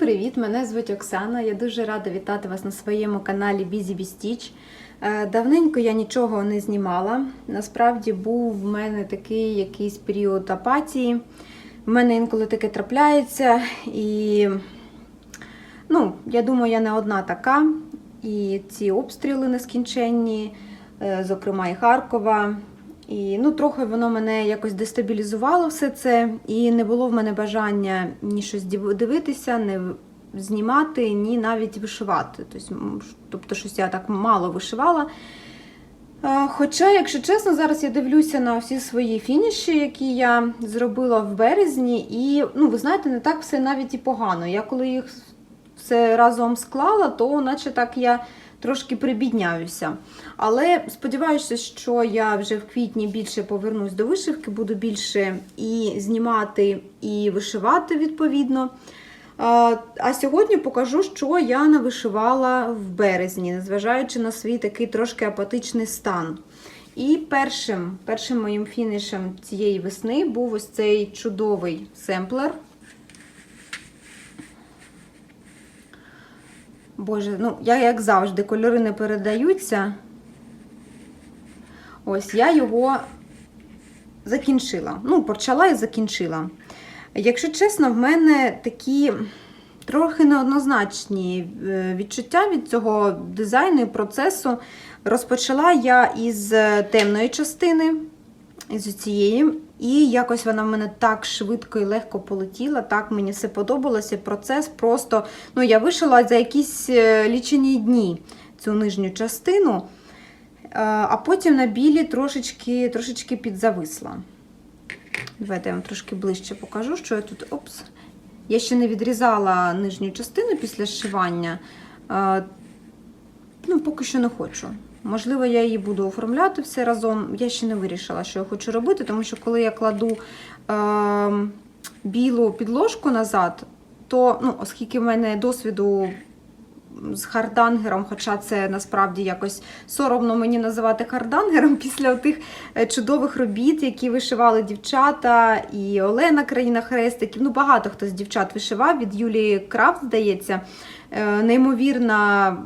привіт! Мене звуть Оксана. Я дуже рада вітати вас на своєму каналі Busy Bee. Е, Давненько я нічого не знімала. Насправді був в мене такий якийсь період апатії. В мене інколи таке трапляється, і ну, я думаю, я не одна така. І ці обстріли нескінченні, е, зокрема і Харкова. І ну, трохи воно мене якось дестабілізувало все це, і не було в мене бажання ні щось дивитися, не знімати, ні навіть вишивати. Тобто, щось я так мало вишивала. Хоча, якщо чесно, зараз я дивлюся на всі свої фініші, які я зробила в березні, і ну, ви знаєте, не так все навіть і погано. Я коли їх все разом склала, то наче так я трошки прибідняюся. Але сподіваюся, що я вже в квітні більше повернусь до вишивки, буду більше і знімати, і вишивати відповідно. А сьогодні покажу, що я навишивала в березні, незважаючи на свій такий трошки апатичний стан. І першим, першим моїм фінішем цієї весни був ось цей чудовий семплер. Боже, ну я як завжди, кольори не передаються. Ось я його закінчила. Ну, почала і закінчила. Якщо чесно, в мене такі трохи неоднозначні е, відчуття від цього дизайну і процесу. Розпочала я із е, темної частини, із цієї, і якось вона в мене так швидко і легко полетіла. Так мені все подобалося. Процес просто, ну, я вишила за якісь е, лічені дні цю нижню частину, е, а потім на білі трошечки, трошечки підзависла. Давайте я вам трошки ближче покажу, що я тут. Опс. Я ще не відрізала нижню частину після зшивання. Е, Ну, поки що не хочу. Можливо, я її буду оформляти все разом. Я ще не вирішила, що я хочу робити, тому що коли я кладу е, білу підложку назад, то, ну, оскільки в мене досвіду з хардангером, хоча це насправді якось соромно мені називати хардангером після тих чудових робіт, які вишивали дівчата, і Олена Країна Хрестиків. Ну, багато хто з дівчат вишивав від Юлії Крафт, здається. Е, Неймовірна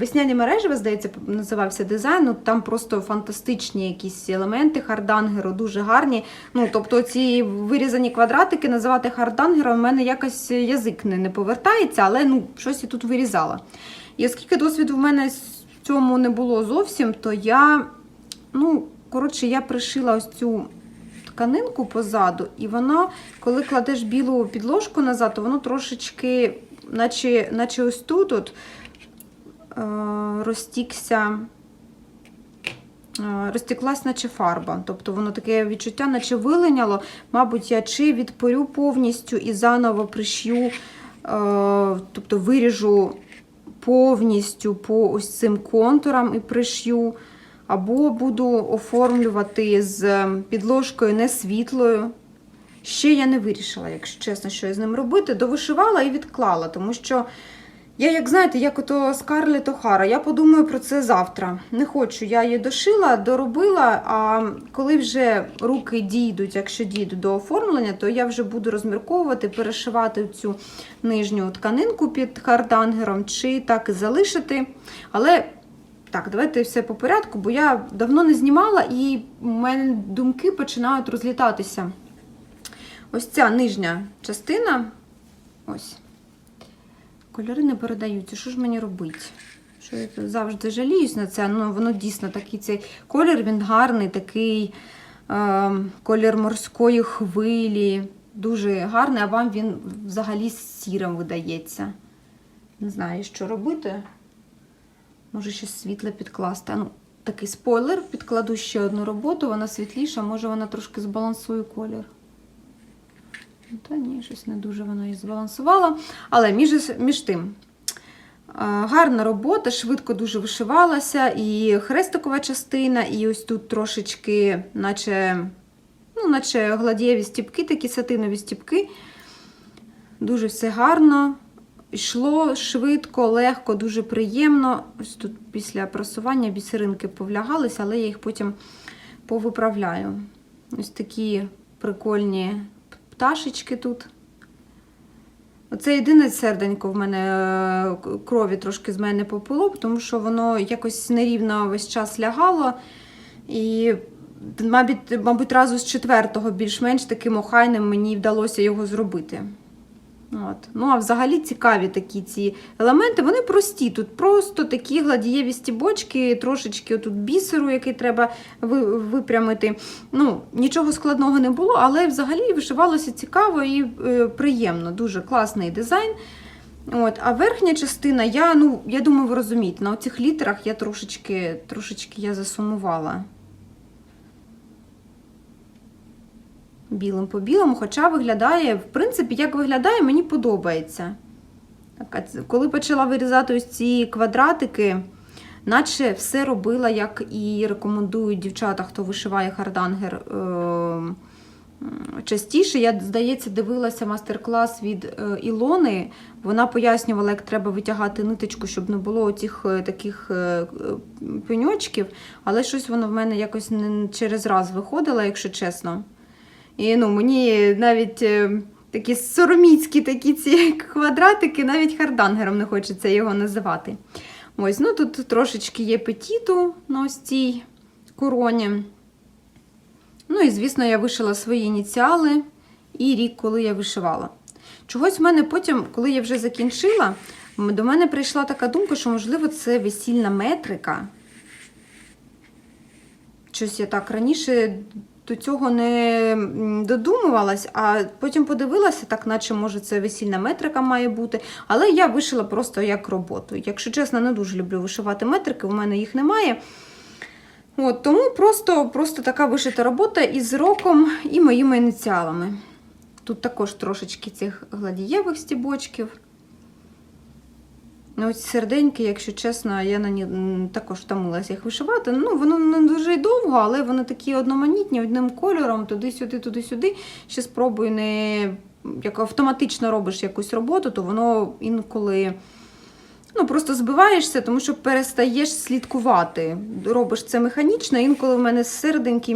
весняні мережі, здається, називався дизайн. Ну, там просто фантастичні якісь елементи хардангеру, дуже гарні. Ну, тобто ці вирізані квадратики називати хардангером, в мене якось язик не, не повертається, але ну, щось я тут вирізала. І оскільки досвіду в мене в цьому не було зовсім, то я, ну, коротше, я пришила ось цю тканинку позаду, і воно, коли кладеш білу підложку назад, то воно трошечки, наче, наче ось тут от, е, розтікся. е, Розтеклась, наче фарба. Тобто воно таке відчуття, наче вилиняло. Мабуть, я чи відпорю повністю і заново пришью, е, тобто виріжу повністю по ось цим контурам і пришью, або буду оформлювати з підложкою не світлою. Ще я не вирішила, якщо чесно, що я з ним робити. Довишивала і відклала, тому що я, як знаєте, як ото Скарлет Охара, я подумаю про це завтра. Не хочу. Я її дошила, доробила, а коли вже руки дійдуть, якщо дійдуть до оформлення, то я вже буду розмірковувати, перешивати цю нижню тканинку під хардангером, чи так і залишити. Але так, давайте все по порядку, бо я давно не знімала і в мене думки починають розлітатися. Ось ця нижня частина. Ось. Кольори не передаються. Що ж мені робити? Що я завжди жаліюсь на це. Ну, воно дійсно такий цей колір, він гарний, такий е, колір морської хвилі. Дуже гарний, а вам він взагалі сірим видається. Не знаю, що робити. Може, щось світле підкласти. Ну, такий спойлер, підкладу ще одну роботу, вона світліша, може вона трошки збалансує колір. Та ні, щось не дуже воно і збалансувало. Але між, між тим, гарна робота, швидко дуже вишивалася, і хрестикова частина, і ось тут трошечки, наче, ну, наче гладієві стіпки, такі сатинові стіпки. Дуже все гарно. Йшло швидко, легко, дуже приємно. Ось тут після просування бісеринки повлягалися, але я їх потім повиправляю. Ось такі прикольні пташечки тут. Оце єдине серденько в мене е, крові трошки з мене попило, тому що воно якось нерівно весь час лягало. І, мабуть, мабуть, разу з четвертого більш-менш таким охайним мені вдалося його зробити. От. Ну, а взагалі цікаві такі ці елементи. Вони прості. Тут просто такі гладієві стібочки, трошечки тут бісеру, який треба випрямити. Ну, нічого складного не було, але взагалі вишивалося цікаво і е, приємно. Дуже класний дизайн. От, а верхня частина, я, ну, я думаю, ви розумієте, на оцих літерах я трошечки, трошечки я засумувала. Білим по білому, хоча виглядає, в принципі, як виглядає, мені подобається. Коли почала вирізати ось ці квадратики, наче все робила, як і рекомендують дівчата, хто вишиває хардангер е- частіше. Я, здається, дивилася мастер-клас від е, Ілони. Вона пояснювала, як треба витягати ниточку, щоб не було оцих е, таких пеньочків, але щось воно в мене якось не через раз виходило, якщо чесно. І ну, мені навіть е, такі сороміцькі такі ці квадратики, навіть хардангером не хочеться його називати. Ось, ну тут трошечки є петіту на ось цій короні. Ну і, звісно, я вишила свої ініціали і рік, коли я вишивала. Чогось в мене потім, коли я вже закінчила, до мене прийшла така думка, що, можливо, це весільна метрика. Щось я так раніше до цього не додумувалась, а потім подивилася, так наче може це весільна метрика має бути. Але я вишила просто як роботу. Якщо чесно, не дуже люблю вишивати метрики, у мене їх немає. От, тому просто, просто така вишита робота із роком і моїми ініціалами. Тут також трошечки цих гладієвих стібочків. Ну, ось серденьки, якщо чесно, я на ні також втомилася їх вишивати. Ну, воно не дуже довго, але вони такі одноманітні, одним кольором, туди-сюди, туди-сюди. Ще спробую не як автоматично робиш якусь роботу, то воно інколи ну, просто збиваєшся, тому що перестаєш слідкувати. Робиш це механічно. Інколи в мене серденьки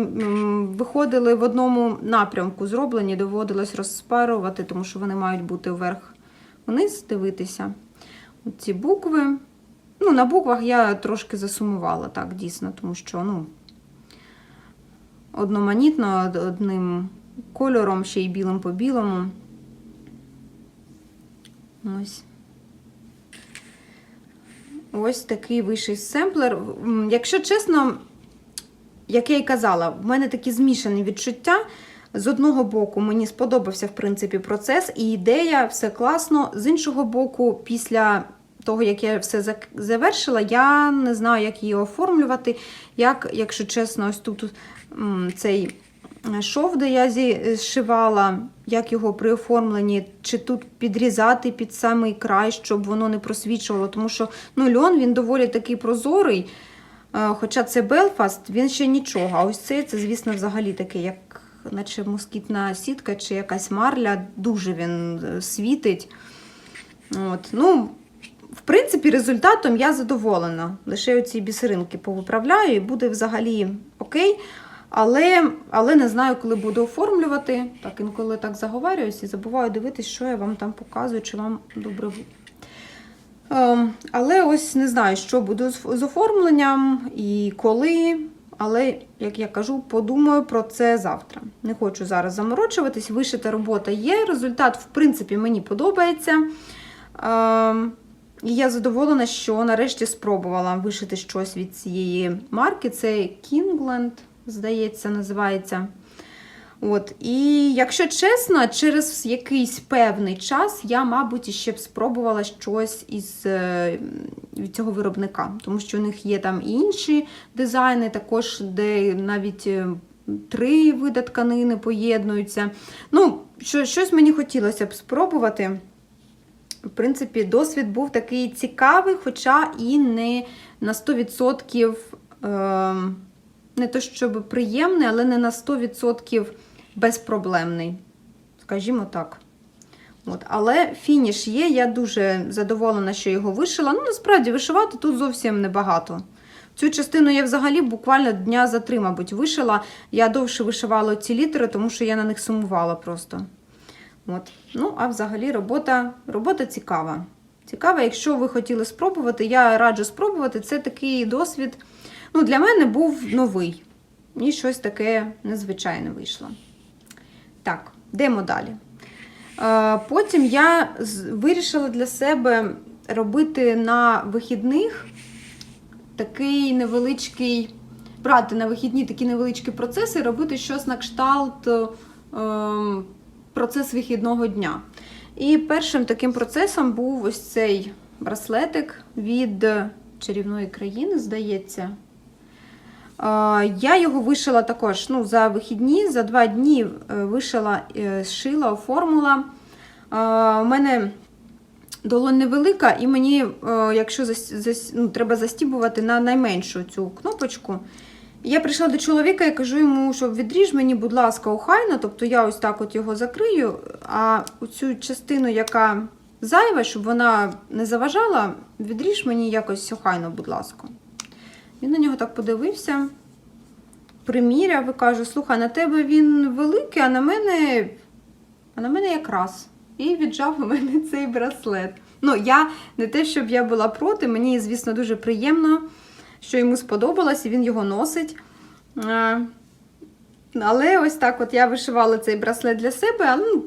виходили в одному напрямку зроблені, доводилось розпарувати, тому що вони мають бути вверх вниз дивитися. Ці букви. Ну, на буквах я трошки засумувала, так, дійсно, тому що, ну, одноманітно, одним кольором, ще й білим по білому. Ось. Ось такий вийшов семплер. Якщо чесно, як я й казала, в мене такі змішані відчуття. З одного боку, мені сподобався в принципі процес і ідея, все класно. З іншого боку, після того, як я все завершила, я не знаю, як її оформлювати. Як, якщо чесно, ось тут цей шов, де я зшивала, як його при оформленні, чи тут підрізати під самий край, щоб воно не просвічувало. Тому що ну, льон він доволі такий прозорий. Е, Хоча це Белфаст, він ще нічого. А ось цей, це, звісно, взагалі такий, як наче москітна сітка чи якась марля, дуже він е, світить. От. Ну, в принципі, результатом я задоволена. Лише оці бісеринки повиправляю і буде взагалі окей. Але, але не знаю, коли буду оформлювати. Так, інколи так заговарююсь і забуваю дивитись, що я вам там показую, чи вам добре Ем, Але ось не знаю, що буде з оформленням і коли. Але, як я кажу, подумаю про це завтра. Не хочу зараз заморочуватись. Вишита робота є. Результат, в принципі, мені подобається. Ем, І я задоволена, що нарешті спробувала вишити щось від цієї марки. Це Kingland, здається, називається. От. І якщо чесно, через якийсь певний час я, мабуть, ще б спробувала щось із е, від цього виробника, тому що у них є там інші дизайни, також, де навіть е, три види тканини поєднуються. Ну, що, щось мені хотілося б спробувати. В принципі, досвід був такий цікавий, хоча і не на 100% е, не то щоб приємний, але не на 100% безпроблемний. Скажімо так. От. Але фініш є, я дуже задоволена, що його вишила. Ну, насправді, вишивати тут зовсім небагато. Цю частину я взагалі буквально дня за три, мабуть, вишила. Я довше вишивала ці літери, тому що я на них сумувала просто. От. Ну, а взагалі робота, робота цікава. Цікава, якщо ви хотіли спробувати, я раджу спробувати. Це такий досвід. Ну, для мене був новий. І щось таке незвичайне вийшло. Так, йдемо далі. Е, Потім я вирішила для себе робити на вихідних такий невеличкий, брати на вихідні такі невеличкі процеси, робити щось на кшталт ем, процес вихідного дня. І першим таким процесом був ось цей браслетик від чарівної країни, здається. Я його вишила також ну, за вихідні, за два дні е, вишила, е, зшила, оформила. У мене долонь невелика, і мені, е, якщо зас, зас, ну, треба застібувати на найменшу цю кнопочку. Я прийшла до чоловіка і кажу йому, що відріж мені, будь ласка, охайно. Тобто я ось так от його закрию, а цю частину, яка зайва, щоб вона не заважала, відріж мені якось охайно, будь ласка. Він на нього так подивився, приміряв і каже: слухай, на тебе він великий, а на мене, а на мене якраз. І віджав у мене цей браслет. Ну, я не те, щоб я була проти, мені, звісно, дуже приємно, що йому сподобалось, і він його носить. Е, Але ось так от я вишивала цей браслет для себе, а ну,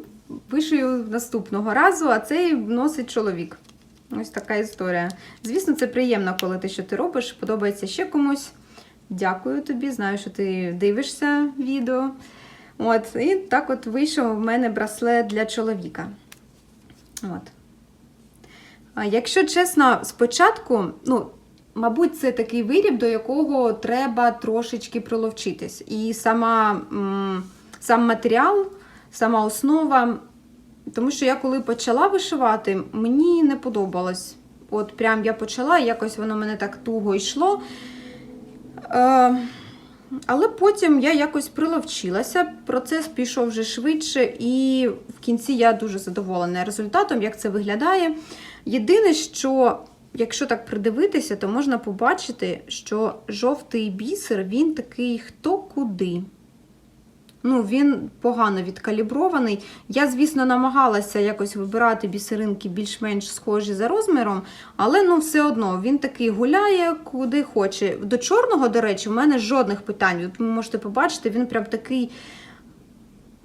вишию наступного разу, а цей носить чоловік. Ось така історія. Звісно, це приємно, коли ти що ти робиш, подобається ще комусь. Дякую тобі, знаю, що ти дивишся відео. От, і так от вийшов в мене браслет для чоловіка. От. Якщо чесно, спочатку, ну, мабуть, це такий виріб, до якого треба трошечки приловчитись. І сама, сам матеріал, сама основа. Тому що я коли почала вишивати, мені не подобалось. От прям я почала, і якось воно мене так туго йшло. Е, але потім я якось приловчилася, процес пішов вже швидше, і в кінці я дуже задоволена результатом, як це виглядає. Єдине, що якщо так придивитися, то можна побачити, що жовтий бісер він такий хто куди. Ну, він погано відкалібрований. Я, звісно, намагалася якось вибирати бісеринки більш-менш схожі за розміром, але ну все одно він такий гуляє куди хоче. До чорного, до речі, в мене жодних питань. От ви можете побачити, він прям такий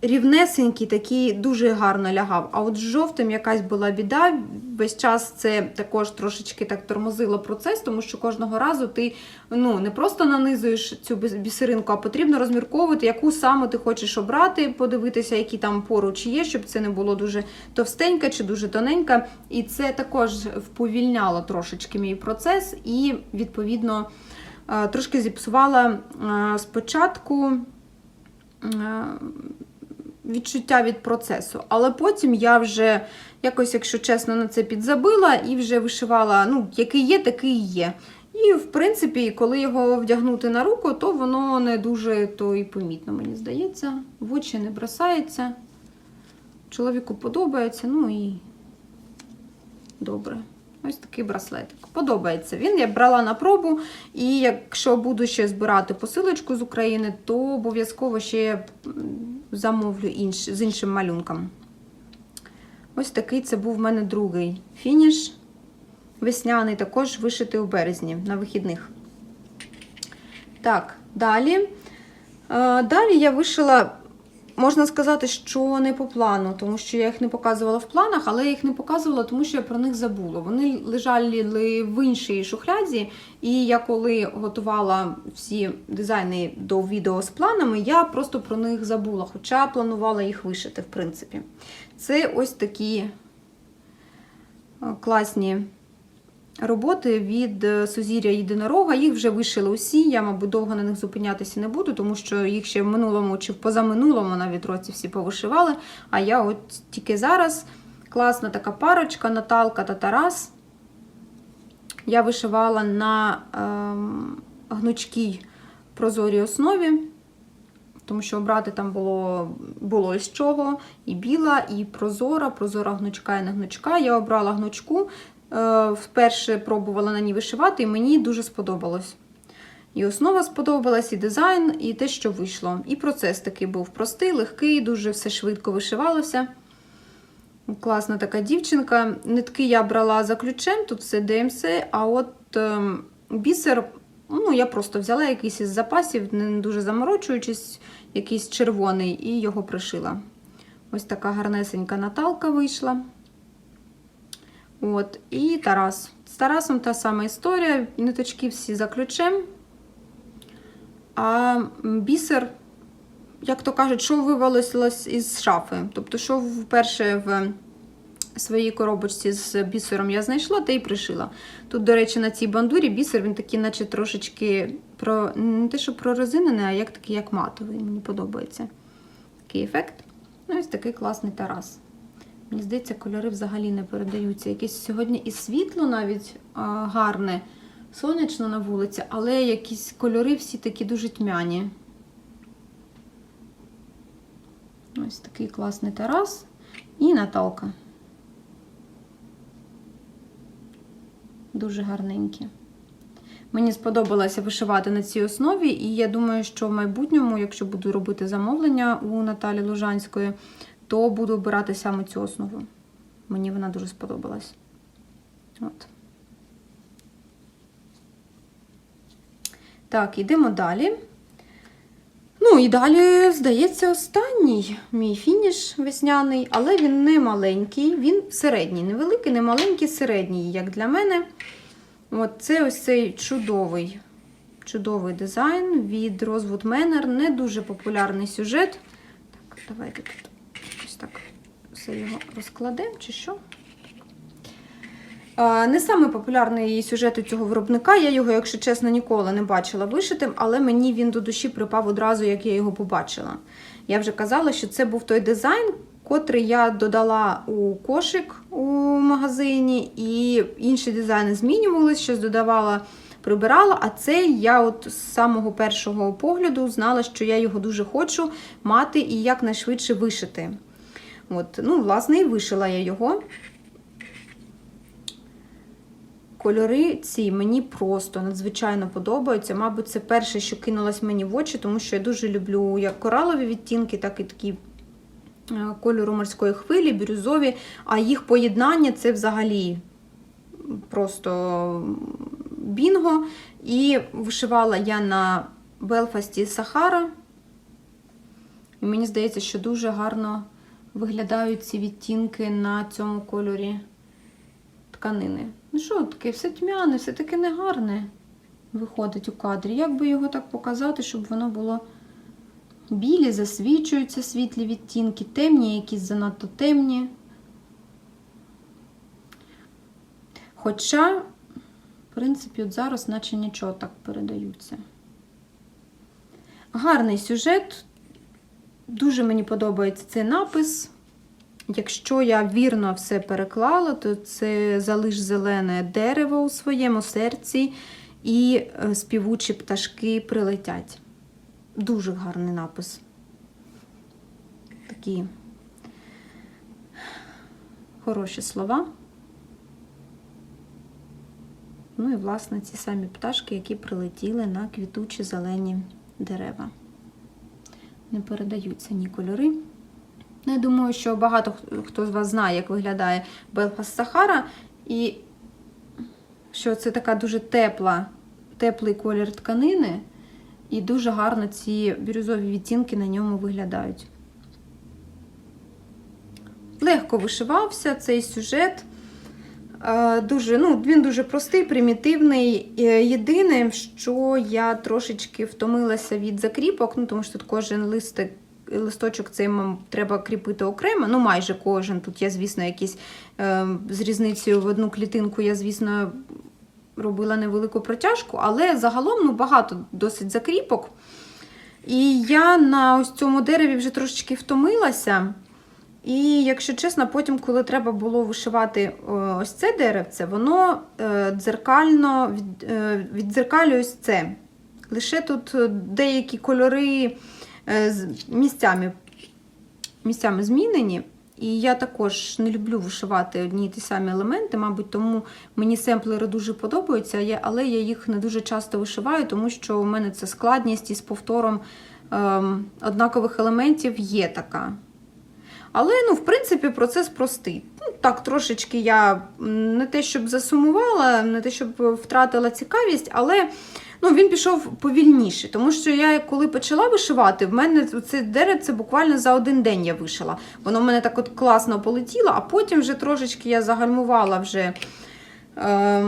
рівнесенький, такий дуже гарно лягав. А от з жовтим якась була біда. Весь час це також трошечки так тормозило процес, тому що кожного разу ти ну, не просто нанизуєш цю бісеринку, а потрібно розмірковувати, яку саме ти хочеш обрати, подивитися, які там поруч є, щоб це не було дуже товстенька чи дуже тоненька. І це також вповільняло трошечки мій процес, і відповідно е, трошки зіпсувала е, спочатку. Відчуття від процесу. Але потім я вже якось, якщо чесно, на це підзабила і вже вишивала, ну, який є, такий є. І, в принципі, коли його вдягнути на руку, то воно не дуже то і помітно, мені здається. В очі не бросається. Чоловіку подобається, ну і добре. Ось такий браслетик. Подобається він. Я брала на пробу, і якщо буду ще збирати посилочку з України, то обов'язково ще замовлю інш, з іншим малюнком. Ось такий це був в мене другий фініш. Весняний, також вишитий у березні на вихідних. Так, далі. Е, Далі я вишила, можна сказати, що не по плану, тому що я їх не показувала в планах, але я їх не показувала, тому що я про них забула. Вони лежали в іншій шухляді, і я коли готувала всі дизайни до відео з планами, я просто про них забула, хоча планувала їх вишити, в принципі. Це ось такі е, класні роботи від е, Сузір'я Єдинорога. Їх вже вишили усі. Я, мабуть, довго на них зупинятися не буду, тому що їх ще в минулому чи в позаминулому навіть році всі повишивали. А я от тільки зараз класна така парочка Наталка та Тарас. Я вишивала на ем, гнучкій прозорій основі. Тому що обрати там було, було з чого. І біла, і прозора, прозора гнучка і не гнучка. Я обрала гнучку, е, вперше пробувала на ній вишивати, і мені дуже сподобалось. І основа сподобалась, і дизайн, і те, що вийшло. І процес такий був простий, легкий, дуже все швидко вишивалося. Класна така дівчинка. Нитки я брала за ключем, тут все ДМС, а от ем, бісер, ну, я просто взяла якийсь із запасів, не дуже заморочуючись, якийсь червоний, і його пришила. Ось така гарнесенька Наталка вийшла. От, і Тарас. З Тарасом та сама історія. Ниточки всі за ключем. А бісер, як то кажуть, що вивалилось із шафи. Тобто, що вперше в своїй коробочці з бісером я знайшла, та й пришила. Тут, до речі, на цій бандурі бісер, він такий, наче трошечки про, не те, що прорезинений, а як такий, як матовий. Мені подобається такий ефект. Ну, ось такий класний Тарас. Мені здається, кольори взагалі не передаються. Якесь сьогодні і світло навіть гарне, сонячно на вулиці, але якісь кольори всі такі дуже тьмяні. Ось такий класний Тарас і Наталка. Дуже гарненькі. Мені сподобалося вишивати на цій основі, і я думаю, що в майбутньому, якщо буду робити замовлення у Наталі Лужанської, то буду обирати саме цю основу. Мені вона дуже сподобалась. От. Так, йдемо далі. Ну, і далі, здається, останній мій фініш весняний, але він не маленький, він середній, невеликий, не маленький, середній, як для мене. От це ось цей чудовий, чудовий дизайн від Rosewood Manor. Не дуже популярний сюжет. Так, давайте тут все його розкладемо, чи що. Не самий популярний сюжет у цього виробника. Я його, якщо чесно, ніколи не бачила вишитим, але мені він до душі припав одразу, як я його побачила. Я вже казала, що це був той дизайн, котрий я додала у кошик у магазині, і інші дизайни змінювалися, щось додавала, прибирала. А цей я от з самого першого погляду знала, що я його дуже хочу мати і якнайшвидше вишити. От, ну, власне, і вишила я його. Кольори ці мені просто надзвичайно подобаються. Мабуть, це перше, що кинулось мені в очі, тому що я дуже люблю як коралові відтінки, так і такі е, кольору морської хвилі, бірюзові, а їх поєднання це взагалі просто бінго. І вишивала я на Белфасті Сахара. І мені здається, що дуже гарно виглядають ці відтінки на цьому кольорі тканини. Ну що таке, все тьмяне, все таке негарне виходить у кадрі. Як би його так показати, щоб воно було білі, засвічуються світлі відтінки, темні, якісь занадто темні. Хоча, в принципі, от зараз, наче нічого так передаються. Гарний сюжет. Дуже мені подобається цей напис. Якщо я вірно все переклала, то це залиш зелене дерево у своєму серці і е, співучі пташки прилетять. Дуже гарний напис. Такі хороші слова. Ну і, власне, ці самі пташки, які прилетіли на квітучі зелені дерева. Не передаються ні кольори. Ну, я думаю, що багато хто з вас знає, як виглядає Белфаст Сахара, і що це така дуже тепла, теплий колір тканини, і дуже гарно ці бірюзові відтінки на ньому виглядають. Легко вишивався цей сюжет. Е, Дуже, ну, Він дуже простий, примітивний. Е, Єдине, що я трошечки втомилася від закріпок, ну, тому що тут кожен листик листочок цей треба кріпити окремо, ну майже кожен. Тут я, звісно, якісь е, з різницею в одну клітинку, я, звісно, робила невелику протяжку, але загалом ну, багато досить закріпок. І я на ось цьому дереві вже трошечки втомилася. І, якщо чесно, потім, коли треба було вишивати ось це деревце, воно е, дзеркально е, віддзеркалює ось це. Лише тут деякі кольори. Е, місцями місцями змінені. І я також не люблю вишивати одні й ті самі елементи, мабуть, тому мені семплери дуже подобаються, але я їх не дуже часто вишиваю, тому що у мене це складність із повтором ем, однакових елементів є така. Але, ну, в принципі, процес простий. Ну, так, трошечки я не те, щоб засумувала, не те, щоб втратила цікавість, але ну, він пішов повільніше. Тому що я, коли почала вишивати, в мене це деревце буквально за один день я вишила. Воно в мене так от класно полетіло, а потім вже трошечки я загальмувала вже. Е,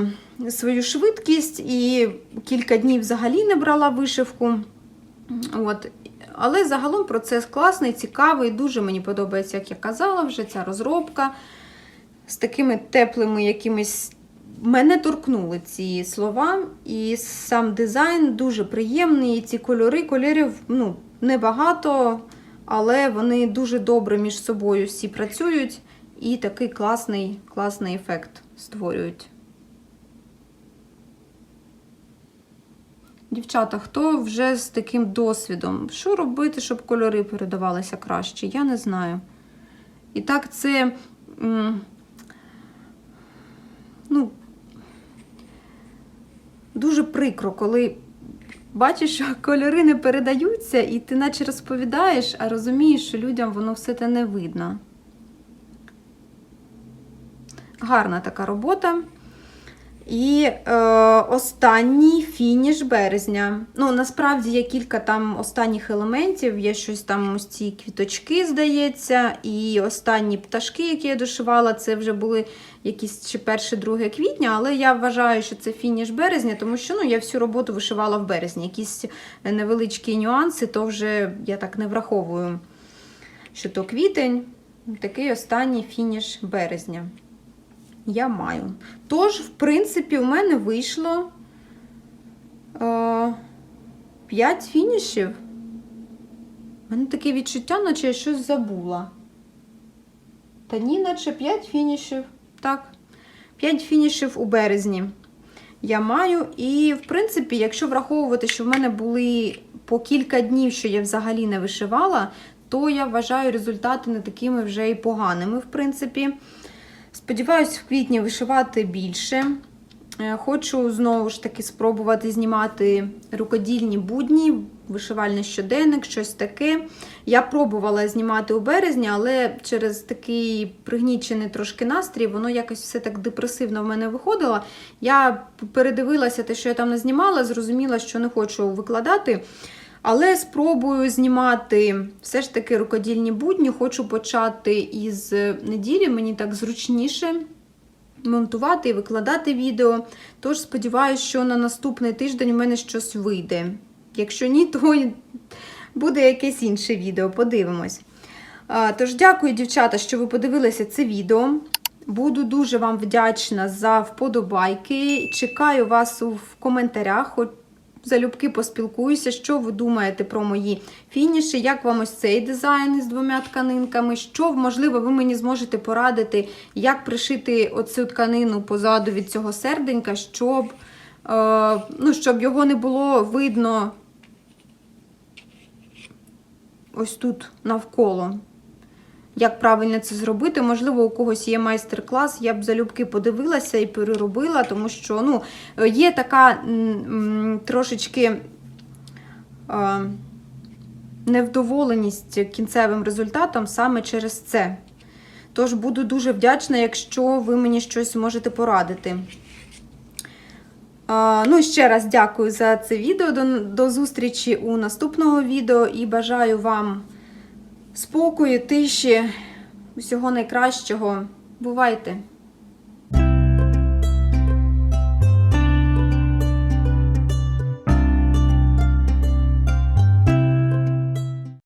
свою швидкість і кілька днів взагалі не брала вишивку. От. Але загалом процес класний, цікавий, дуже мені подобається, як я казала, вже ця розробка з такими теплими якимись. Мене торкнули ці слова, і сам дизайн дуже приємний. І ці кольори, кольорів ну, небагато, але вони дуже добре між собою всі працюють і такий класний, класний ефект створюють. Дівчата, хто вже з таким досвідом? Що робити, щоб кольори передавалися краще? Я не знаю. І так, це. Ну, дуже прикро, коли бачиш, що кольори не передаються, і ти наче розповідаєш, а розумієш, що людям воно все те не видно. Гарна така робота. І е, останній фініш березня. Ну, насправді є кілька там останніх елементів. Є щось там ось ці квіточки, здається, і останні пташки, які я дошивала, це вже були якісь чи 1-2 квітня, але я вважаю, що це фініш березня, тому що ну, я всю роботу вишивала в березні. Якісь невеличкі нюанси, то вже я так не враховую, що то квітень. Такий останній фініш березня я маю. Тож, в принципі, у мене вийшло е, 5 фінішів. У мене таке відчуття, наче я щось забула. Та ні, наче 5 фінішів. Так, 5 фінішів у березні я маю. І, в принципі, якщо враховувати, що в мене були по кілька днів, що я взагалі не вишивала, то я вважаю результати не такими вже і поганими, в принципі. Сподіваюсь, в квітні вишивати більше. Е, Хочу знову ж таки спробувати знімати рукодільні будні, вишивальний щоденник, щось таке. Я пробувала знімати у березні, але через такий пригнічений трошки настрій, воно якось все так депресивно в мене виходило. Я передивилася те, що я там не знімала, зрозуміла, що не хочу викладати. Але спробую знімати все ж таки рукодільні будні. Хочу почати із неділі, мені так зручніше монтувати і викладати відео. Тож сподіваюся, що на наступний тиждень у мене щось вийде. Якщо ні, то буде якесь інше відео. Подивимось. Тож, дякую, дівчата, що ви подивилися це відео. Буду дуже вам вдячна за вподобайки. Чекаю вас в коментарях. Залюбки поспілкуюся, що ви думаєте про мої фініші, як вам ось цей дизайн із двома тканинками, що, можливо, ви мені зможете порадити, як пришити оцю тканину позаду від цього серденька, щоб, е, ну, щоб його не було видно ось тут навколо. Як правильно це зробити? Можливо, у когось є майстер-клас, я б залюбки подивилася і переробила, тому що ну, є така трошечки е, невдоволеність кінцевим результатом саме через це. Тож буду дуже вдячна, якщо ви мені щось можете порадити. Ну, ще раз дякую за це відео. До зустрічі у наступного відео і бажаю вам спокою, тиші, усього найкращого. Бувайте!